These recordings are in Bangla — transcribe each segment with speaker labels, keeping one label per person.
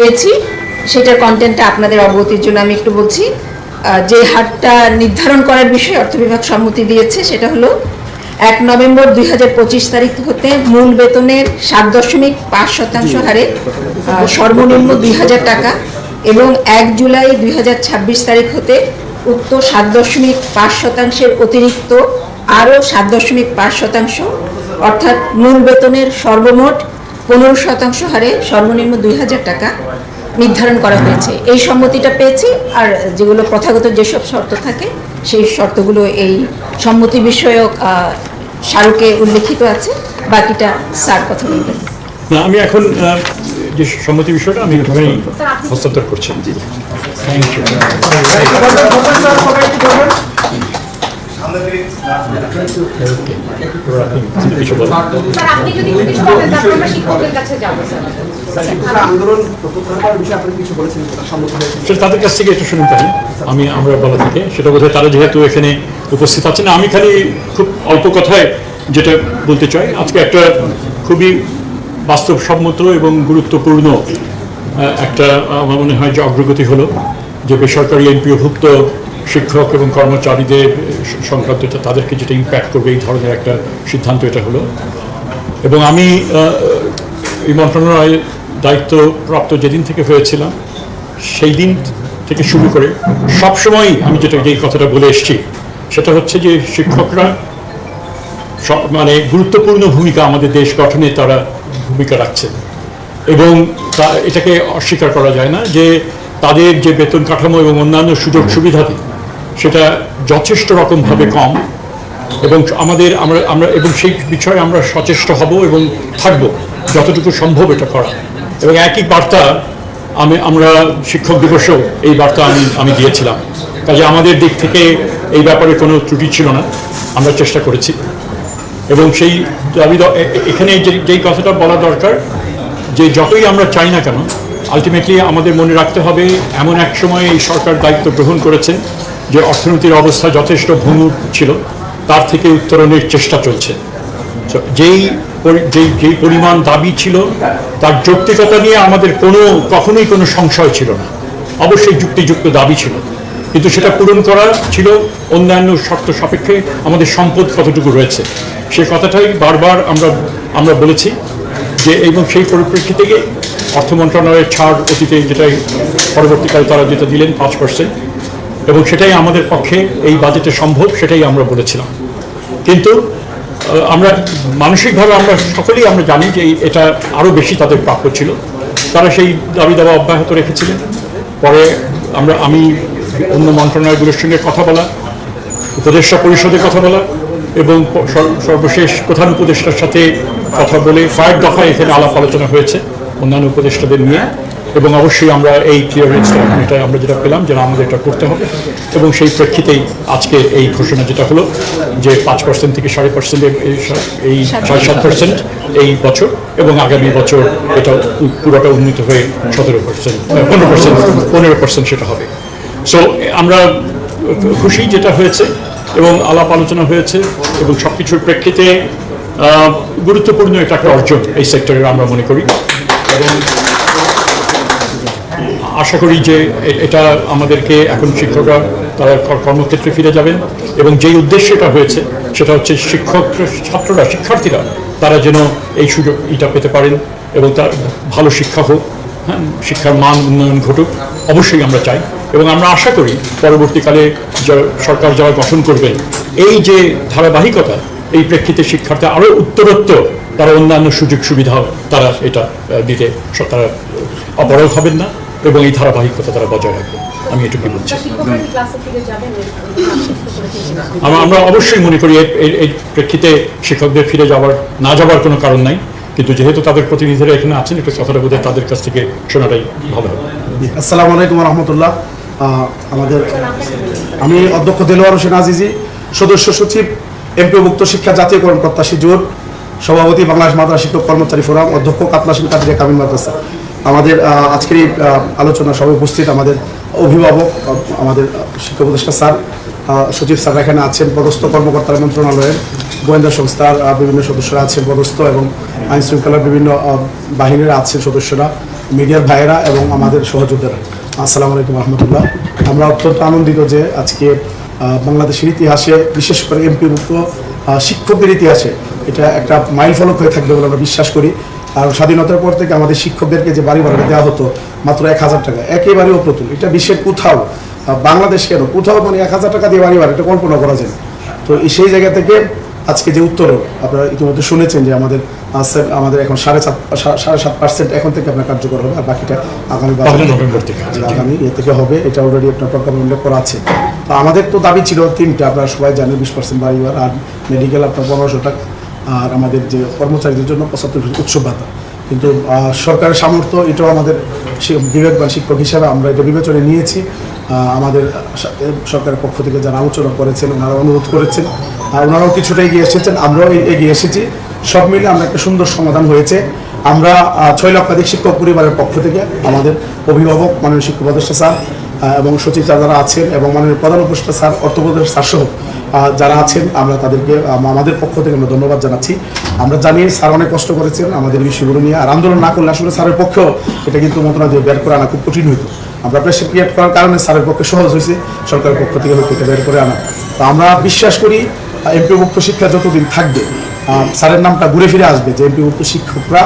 Speaker 1: পেয়েছি। সেটার কন্টেন্টটা আপনাদের অবগতির জন্য আমি একটু বলছি। যে হারটা নির্ধারণ করার বিষয়ে অর্থ বিভাগ সম্মতি দিয়েছে সেটা হলো এক নভেম্বর দুই হাজার পঁচিশ তারিখ হতে মূল বেতনের সাত দশমিক পাঁচ শতাংশ হারে সর্বনিম্ন দুই হাজার টাকা এবং এক জুলাই দুই হাজার ছাব্বিশ তারিখ হতে উক্ত সাত দশমিক পাঁচ শতাংশের অতিরিক্ত আরও সাত দশমিক পাঁচ শতাংশ অর্থাৎ মূল বেতনের সর্বমোট পনেরো শতাংশ হারে সর্বনিম্ন দুই হাজার টাকা নির্ধারণ করা হয়েছে। এই সম্মতিটা পেয়েছি আর যেগুলো প্রথাগত যেসব শর্ত থাকে সেই শর্তগুলো এই সম্মতি বিষয়ক স্মারকে উল্লেখিত আছে বাকিটা স্যার কথা বলবেন।
Speaker 2: না আমি এখন যে সম্মতি বিষয়টা আমি একটুখানি হস্তান্তর করছি। থ্যাংক ইউ তাদের কাছ থেকে একটু শুনুন তাহলে। আমি আমরা বলা থেকে সেটা বোধহয় তারা যেহেতু এখানে উপস্থিত আছেন আমি খালি খুব অল্প কথায় যেটা বলতে চাই। আজকে একটা খুবই বাস্তবসম্মত এবং গুরুত্বপূর্ণ একটা আমার মনে হয় যে অগ্রগতি হলো যে বেসরকারি এনপিওভুক্ত শিক্ষক এবং কর্মচারীদের সংক্রান্ত তাদেরকে যেটা ইম্প্যাক্ট করবে, এই ধরনের একটা সিদ্ধান্ত এটা হলো। এবং আমি এই মন্ত্রণালয়ের দায়িত্ব প্রাপ্ত যেদিন থেকে হয়েছিলাম, সেই দিন থেকে শুরু করে সবসময় আমি যেটা যেই কথাটা বলে এসেছি, সেটা হচ্ছে যে শিক্ষকরা মানে গুরুত্বপূর্ণ ভূমিকা আমাদের দেশ গঠনে তারা ভূমিকা রাখছে এবং তা এটাকে অস্বীকার করা যায় না যে তাদের যে বেতন কাঠামো এবং অন্যান্য সুযোগ সুবিধাদি সেটা যথেষ্ট রকমভাবে কম এবং আমাদের আমরা আমরা এবং সেই বিষয়ে আমরা সচেষ্ট হব এবং থাকব যতটুকু সম্ভব এটা করা। এবং একই বার্তা আমি আমরা শিক্ষক দিবসেও এই বার্তা আমি আমি দিয়েছিলাম। কাজে আমাদের দিক থেকে এই ব্যাপারে কোনো ত্রুটি ছিল না আমরা চেষ্টা করেছি। এবং সেই দাবি এখানে যে- যেই কথাটা বলা দরকার যে যতই আমরা চাই না কেন আলটিমেটলি আমাদের মনে রাখতে হবে এমন এক সময় এই সরকার দায়িত্ব গ্রহণ করেছেন যে অর্থনীতির অবস্থা যথেষ্ট ভঙ্গুর ছিল, তার থেকে উত্তরণের চেষ্টা চলছে। যেই যেই যেই পরিমাণ দাবি ছিল, তার যৌক্তিকতা নিয়ে আমাদের কোনো, কখনোই কোনো সংশয় ছিল না। অবশ্যই যুক্তিযুক্ত দাবি ছিল। কিন্তু সেটা পূরণ করা ছিল অন্যান্য শর্ত সাপেক্ষে আমাদের সম্পদ কতটুকু রয়েছে। সে কথাটাই বারবার আমরা আমরা বলেছি যে, এবং সেই পরিপ্রেক্ষিতে অর্থ মন্ত্রণালয়ের ছাড় অতীতে যেটাই পরবর্তীকালে তারা যেটা দিলেন, পাঁচ পার্সেন্ট এবং সেটাই আমাদের পক্ষে এই বাজেটে সম্ভব, সেটাই আমরা বলেছিলাম। কিন্তু আমরা মানসিকভাবে আমরা সকলেই আমরা জানি যে এটা আরও বেশি তাদের প্রাপ্য ছিল। তারা সেই দাবি দাবা অব্যাহত রেখেছিলেন। পরে আমরা, আমি, অন্য মন্ত্রণালয়গুলোর সঙ্গে কথা বলা, উপদেষ্টা পরিষদে কথা বলা এবং সর্বশেষ প্রধান উপদেষ্টার সাথে কথা বলে কয়েক দফায় এখানে আলাপ আলোচনা হয়েছে অন্যান্য উপদেষ্টাদের নিয়ে। এবং অবশ্যই আমরা এই ক্লিয়ারেন্সটা এখন আমরা যেটা পেলাম, যেটা আমাদের এটা করতে হবে। এবং সেই প্রেক্ষিতেই আজকে এই ঘোষণা যেটা হলো যে পাঁচ পার্সেন্ট থেকে সাড়ে পার্সেন্ট এই সাড়ে সাত পার্সেন্ট এই বছর এবং আগামী বছর এটা পুরোটা উন্নীত হয়ে সতেরো পার্সেন্ট পনেরো পার্সেন্ট পনেরো পার্সেন্ট সেটা হবে। সো আমরা খুশি যেটা হয়েছে এবং আলাপ আলোচনা হয়েছে এবং সব কিছুর প্রেক্ষিতে গুরুত্বপূর্ণ এটা একটা অর্জন এই সেক্টরের আমরা মনে করি। এবং আশা করি যে এটা আমাদেরকে এখন শিক্ষকরা তারা কর্মক্ষেত্রে ফিরে যাবেন এবং যেই উদ্দেশ্যে এটা হয়েছে, সেটা হচ্ছে শিক্ষক, ছাত্ররা, শিক্ষার্থীরা, তারা যেন এই সুযোগ এটা পেতে পারেন এবং তার ভালো শিক্ষা হোক হ্যাঁ শিক্ষার মান উন্নয়ন ঘটুক, অবশ্যই আমরা চাই। এবং আমরা আশা করি পরবর্তীকালে সরকার যারা গঠন করবেন এই যে ধারাবাহিকতা, এই প্রেক্ষিতে শিক্ষার্থী আরও উত্তরোত্তর তারা অন্যান্য সুযোগ সুবিধা তারা এটা দিতে তারা অপরাগ হবেন না। এবং এই ধারাবাহিকতা তারা বজায় রাখবে। আমি এটুকুই বলছি? আমরা আমরা অবশ্যই মনে করি এই- প্রেক্ষিতে শিক্ষকদের ফিরে যাওয়ার না যাওয়ার কোনো কারণ নাই। কিন্তু যেহেতু তাদের প্রতিনিধিরা এখানে আছেন একটু কথাটা বোধহয় তাদের কাছ থেকে শোনাটাই ভালো হবে।
Speaker 3: আসসালামু আলাইকুম রহমতুল্লাহ। আমাদের আমি অধ্যক্ষ দেলোয়ার হোসেন আজিজি সদস্য সচিব এমপিভুক্ত শিক্ষা জাতীয়করণ প্রত্যাশী জোট সভাপতি বাংলাদেশ মাদ্রাসা শিক্ষক কর্মচারী ফোরাম অধ্যক্ষ কাতলাসিন কাদিয়া কামিল মাদ্রাসা। আমাদের আজকের এই আলোচনা সভায় উপস্থিত আমাদের অভিভাবক আমাদের শিক্ষা উপদেষ্টা স্যার সচিব স্যার এখানে আছেন, পদস্থ কর্মকর্তারা মন্ত্রণালয়ের গোয়েন্দা সংস্থার বিভিন্ন সদস্যরা আছেন, পদস্থ এবং আইন শৃঙ্খলার বিভিন্ন বাহিনীর আছেন সদস্যরা, মিডিয়ার ভাইয়েরা এবং আমাদের সহযোদ্ধারা। আসসালামু আলাইকুম রহমতুল্লাহ। আমরা অত্যন্ত আনন্দিত যে আজকে বাংলাদেশের ইতিহাসে, বিশেষ করে এমপি এমপিভুক্ত শিক্ষকদের ইতিহাসে এটা একটা মাইল ফলক হয়ে থাকবে বলে আমরা বিশ্বাস করি। আর স্বাধীনতার পর থেকে আমাদের শিক্ষকদেরকে যে বাড়ি ভাড়া দেওয়া হতো মাত্র এক হাজার টাকা একেবারে অপ্রতুল এটা বিশ্বের কোথাও বাংলাদেশ কেন? কোথাও মানে এক হাজার টাকা দিয়ে বাড়ি ভাড়া এটা কল্পনা করা যায় তো সেই জায়গা থেকে আজকে যে উত্তর আপনারা ইতিমধ্যে শুনেছেন যে আমাদের আমাদের এখন সাড়ে সাত সাড়ে সাত পার্সেন্ট এখন থেকে আপনার কার্যকর হবে আর বাকিটা আগামী
Speaker 2: নভেম্বর থেকে।
Speaker 3: আগামী ইয়ে থেকে হবে এটা অলরেডি আপনার প্রজ্ঞাপন উল্লেখ করা আছে। তো আমাদের তো দাবি ছিল তিনটা আপনারা সবাই জানেন বিশ পার্সেন্ট বাড়িবার আর মেডিকেল আপনার পনেরোশো টাকা। আর আমাদের যে কর্মচারীদের জন্য পঁচাত্তর উৎসব ভাতা। কিন্তু সরকারের সামর্থ্য, এটাও আমাদের বিবেকবান শিক্ষক হিসাবে আমরা এটা বিবেচনায় নিয়েছি। আমাদের সরকারের পক্ষ থেকে যারা আলোচনা করেছেন ওনারা অনুরোধ করেছেন আর ওনারাও কিছুটা এগিয়ে এসেছেন, আমরাও এগিয়ে এসেছি। সব মিলে আমরা একটা সুন্দর সমাধান হয়েছে। আমরা ছয় লক্ষাধিক শিক্ষক পরিবারের পক্ষ থেকে আমাদের অভিভাবক, মাননীয় শিক্ষক উপদেষ্টা স্যার এবং সচিব স্যার যারা আছেন এবং মাননীয় প্রধান উপদেষ্টা স্যার, অর্থ উপদেষ্টা স্যার সহ যারা আছেন, আমরা তাদেরকে আমাদের পক্ষ থেকে আমরা ধন্যবাদ জানাচ্ছি। আমরা জানি স্যার অনেক কষ্ট করেছেন আমাদের বিষয়গুলো নিয়ে, আর আন্দোলন না করলে আসলে স্যারের পক্ষেও এটা কিন্তু মন্ত্রণালয় বের করে আনা খুব কঠিন হইতো। আমরা প্রেশার ক্রিয়েট করার কারণে স্যারের পক্ষে সহজ হয়েছে, সরকারের পক্ষ থেকে হয়তো এটা বের করে আনা। তো আমরা বিশ্বাস করি এমপিভুক্ত শিক্ষা যতদিন থাকবে স্যারের নামটা ঘুরে ফিরে আসবে, যে এমপিভুক্ত শিক্ষকরা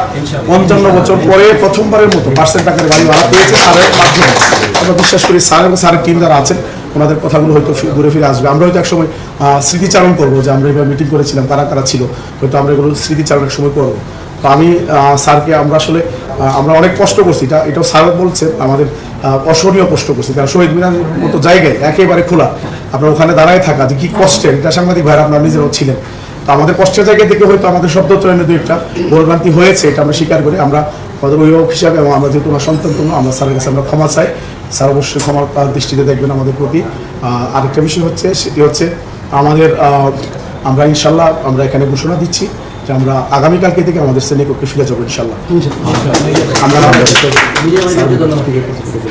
Speaker 3: পঞ্চান্ন বছর পরে প্রথমবারের মতো পার্সেন্ট টাকার বাড়ি ভাড়া পেয়েছে স্যারের মাধ্যমে। আমরা বিশ্বাস করি স্যার এবং স্যারের টিম যারা আছেন, ওনাদের কথাগুলো হয়তো ঘুরে ফিরে আসবে। আমরা হয়তো একসময় স্মৃতিচারণ করব যে আমরা এবার মিটিং করেছিলাম, কারা কারা ছিল, হয়তো আমরা এগুলো স্মৃতিচারণের সময় করব। তো আমি স্যারকে আমরা আসলে আমরা অনেক কষ্ট করছি। এটা, এটাও স্যার বলছেন, আমাদের অসহনীয় কষ্ট করছি। কারণ শহীদ মিনার মতো জায়গায় একেবারে খোলা। আপনার ওখানে দাঁড়ায় থাকা, যে কি কষ্টের, এটা সাংবাদিক ভাইরা আপনার নিজেরাও ছিলেন। তো আমাদের কষ্টের জায়গা থেকে হয়তো আমাদের শব্দ চয়নে দু একটা ভুলভ্রান্তি হয়েছে এটা আমরা স্বীকার করি। আমরা আমাদের অভিভাবক হিসাবে এবং আমরা যেহেতু ওনার সন্তান তোমরা আমরা স্যারের কাছে আমরা ক্ষমা চাই। স্যার অবশ্যই ক্ষমা তার দৃষ্টিতে দেখবেন আমাদের প্রতি। আরেকটা বিষয় হচ্ছে সেটি হচ্ছে আমাদের আহ, আমরা ইনশাল্লাহ আমরা এখানে ঘোষণা দিচ্ছি যে আমরা আগামীকালকে থেকে আমাদের শ্রেণীকক্ষে ফিরে যাব ইনশাল্লাহ। আমরা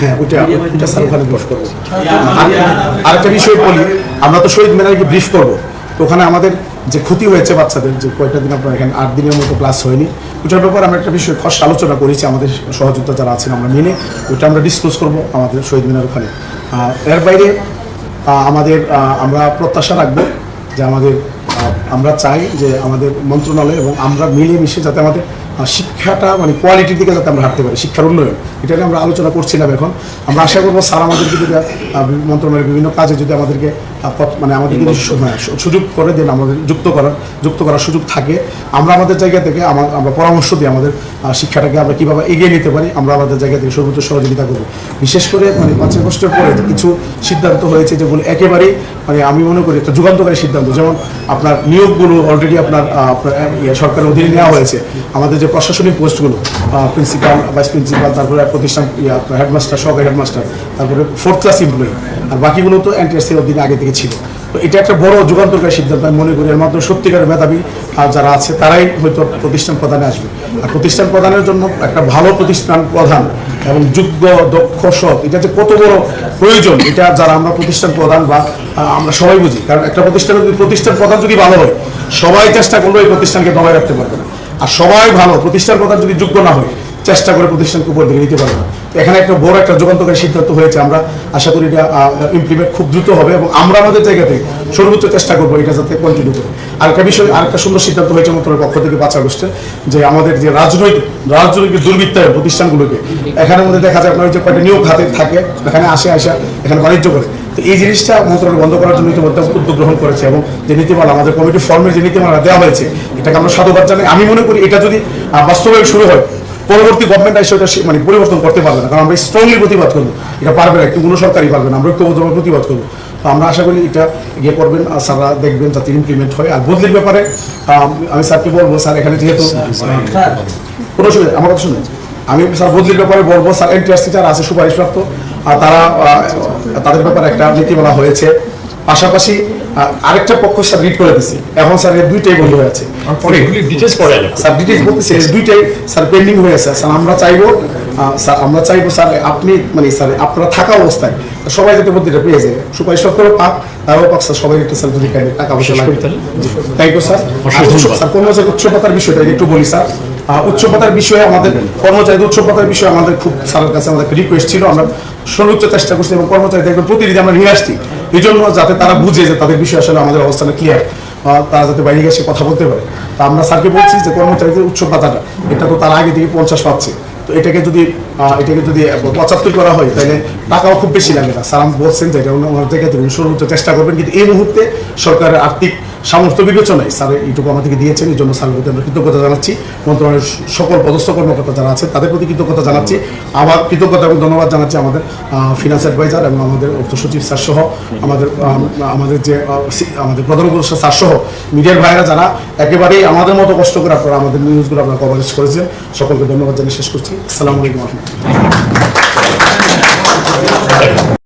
Speaker 3: হ্যাঁ ওইটা ওইটা স্যার ওখানে ব্রিফ করব। আরেকটা বিষয় বলি আমরা তো শহীদ মেলাকে ব্রিফ করব। তো ওখানে আমাদের যে ক্ষতি হয়েছে বাচ্চাদের, যে কয়েকটা দিন আপনার এখানে আট দিনের মতো ক্লাস হয়নি, ওইটার ব্যাপারে আমরা একটা বিষয় খস আলোচনা করেছি, আমাদের সহযোগিতা যারা আছেন আমরা মিলে ওইটা আমরা ডিসক্লোজ করব আমাদের শহীদ মিনার ওখানে। এর বাইরে আমাদের আমরা প্রত্যাশা রাখব যে আমাদের আমরা চাই যে আমাদের মন্ত্রণালয় এবং আমরা মিলেমিশে যাতে আমাদের শিক্ষাটা মানে কোয়ালিটির দিকে যাতে আমরা হাঁটতে পারি, শিক্ষার উন্নয়ন এটা আমরা আলোচনা করছিলাম এখন। আমরা আশা করব স্যার আমাদেরকে যদি মন্ত্রণালয়ের বিভিন্ন কাজে যদি আমাদেরকে মানে আমাদেরকে যদি হ্যাঁ, সুযোগ করে দেন আমাদের যুক্ত করার যুক্ত করার সুযোগ থাকে আমরা আমাদের জায়গা থেকে আমা- আমরা পরামর্শ দিই আমাদের শিক্ষাটাকে আমরা কীভাবে এগিয়ে নিতে পারি আমরা আমাদের জায়গা থেকে সর্বোচ্চ সহযোগিতা করব। বিশেষ করে মানে পাঁচ কষ্টের পরে কিছু সিদ্ধান্ত হয়েছে যেগুলো একেবারেই মানে আমি মনে করি একটা যুগান্তকারী সিদ্ধান্ত। যেমন আপনার নিয়োগগুলো অলরেডি আপনার ইয়ে, সরকারের অধীনে নেওয়া হয়েছে। আমাদের যে প্রশাসনিক পোস্টগুলো প্রিন্সিপাল ভাইস প্রিন্সিপাল তারপরে প্রতিষ্ঠান হেডমাস্টার সহকারী হেডমাস্টার তারপরে ফোর্থ ক্লাস এমপ্লয়ি আর বাকিগুলো তো এনটিএসসির অধীনে আগে থেকে ছিল। তো এটা একটা বড় যুগান্তকারী সিদ্ধান্ত আমি মনে করি। এর মাধ্যমে সত্যিকারের মেধাবী আহ, যারা আছে তারাই হয়তো প্রতিষ্ঠান প্রদানে আসবে। আর প্রতিষ্ঠান প্রদানের জন্য একটা ভালো প্রতিষ্ঠান প্রধান এবং যোগ্য দক্ষ সৎ এটা যে কত বড় প্রয়োজন এটা যারা আমরা প্রতিষ্ঠান প্রধান বা আমরা সবাই বুঝি। কারণ একটা প্রতিষ্ঠানের যদি প্রতিষ্ঠান প্রধান যদি ভালো হয় সবাই চেষ্টা করলেও এই প্রতিষ্ঠানকে দমায় রাখতে পারবে না। আর সবাই ভালো প্রতিষ্ঠান প্রধান যদি যোগ্য না হয় চেষ্টা করে প্রতিষ্ঠানকে উপর দিকে নিতে পারবে না। এখানে একটা বড় একটা যুগান্তকারী সিদ্ধান্ত হয়েছে, আমরা আশা করি এটা ইমপ্লিমেন্ট খুব দ্রুত হবে এবং আমরা আমাদের জায়গা থেকে সর্বোচ্চ চেষ্টা করব এটা যাতে কন্টিনিউ করে। আরেকটা বিষয় আরেকটা সুন্দর সিদ্ধান্ত হয়েছে মন্ত্রণালয়ের পক্ষ থেকে পাঁচ আগস্টে, যে আমাদের যে রাজনৈতিক রাজনৈতিক দুর্বৃত্তায় প্রতিষ্ঠানগুলোকে, এখানে মধ্যে দেখা যায় আপনার যে কয়েকটা নিয়োগ হাতে থাকে, এখানে আসে, আসা, এখানে বাণিজ্য করে। তো এই জিনিসটা মন্ত্রণালয় বন্ধ করার জন্য ইতিমধ্যে উদ্যোগ গ্রহণ করেছে এবং যে নীতিমালা আমাদের কমিটি ফর্মে যে নীতিমালা দেওয়া হয়েছে, এটাকে আমরা সাধুবাদ জানাই। আমি মনে করি এটা যদি বাস্তবায়ন শুরু হয় পরবর্তী গভর্নমেন্ট এসে ওটা মানে পরিবর্তন করতে পারবে না। কারণ আমরা স্ট্রংলি প্রতিবাদ করব। এটা পারবে না কোনো সরকারই পারবে না। আমরা ঐক্যবদ্ধভাবে প্রতিবাদ করব। তো আমরা আশা করি এটা ইয়ে করবেন আর স্যাররা দেখবেন যাতে ইমপ্লিমেন্ট হয়। আর বদলির ব্যাপারে আমি স্যারকে বলব স্যার এখানে যেহেতু কোনো অসুবিধা আমার কথা শুনে আমি স্যার বদলির ব্যাপারে বলব স্যার এনটিআরসি যারা আছে সুপারিশপ্রাপ্ত আর তারা তাদের ব্যাপারে একটা নীতিমালা হয়েছে। পাশাপাশি আরেকটা পক্ষ স্যার রিড করে দিছি। এখন স্যার দুইটাই বন্ধ হয়ে আছে।
Speaker 2: অনেকগুলি ডিটেলস পরে আলাপ
Speaker 3: স্যার ডিটেলস বলতেছি দুইটাই স্যার পেন্ডিং হয়ে আছে। স্যার আমরা চাইব স্যার আমরা চাইব স্যার আপনি মানে স্যার আপনারা থাকা অবস্থায় সবাই যাতে বুদ্ধিটা পেয়ে যায়। সুপারিশ করে পাক তারাও পাক স্যার সবাই একটা স্যার যদি কাইন্ডলি টাকা পয়সা
Speaker 2: শেষ
Speaker 3: লাগে।
Speaker 2: করি তাহলে?
Speaker 3: থ্যাংক ইউ স্যার স্যার কোন জায়গায় উচ্চতার বিষয়টা একটু বলি স্যার। উচ্চ ভাতার বিষয়ে আমাদের কর্মচারীদের উচ্চ ভাতার বিষয়ে আমাদের খুব স্যারের কাছে আমাদের রিকোয়েস্ট ছিল। আমরা সর্বোচ্চ চেষ্টা করছি এবং কর্মচারীদের প্রতিনিধি আমরা নিয়ে আসছি। এই জন্য যাতে তারা বুঝে যে তাদের বিষয় আসলে আমাদের অবস্থাটা ক্লিয়ার তারা যাতে বাইরে এসে কথা বলতে পারে। তা আমরা স্যারকে বলছি যে কর্মচারীদের উচ্চ ভাতাটা এটা তো তারা আগে থেকে পঞ্চাশ পাচ্ছে। তো এটাকে যদি এটাকে যদি পঁচাত্তর করা হয়, তাহলে টাকাও খুব বেশি লাগে না। স্যার বলছেন যে এটা ওনার থেকে তিনি সর্বোচ্চ চেষ্টা করবেন, কিন্তু এই মুহূর্তে সরকারের আর্থিক সামর্থ্য বিবেচনায় স্যার এইটুকু আমাদেরকে দিয়েছেন, এই জন্য স্যারের প্রতি আমরা কৃতজ্ঞতা জানাচ্ছি। মন্ত্রণালয়ের সকল পদস্থ কর্মকর্তা যারা আছে, তাদের প্রতি কৃতজ্ঞতা জানাচ্ছি। আবার কৃতজ্ঞতা এবং ধন্যবাদ জানাচ্ছি আমাদের ফিনান্স অ্যাডভাইজার এবং আমাদের অর্থ সচিব স্যার সহ, আমাদের আমাদের যে আমাদের প্রধান উপদেষ্টা স্যার সহ, মিডিয়ার ভাইরা যারা একেবারেই আমাদের মতো কষ্ট করে আপনারা আমাদের নিউজগুলো আপনারা কভারেজ করেছেন, সকলকে ধন্যবাদ জানিয়ে শেষ করছি। আসসালামু আলাইকুম।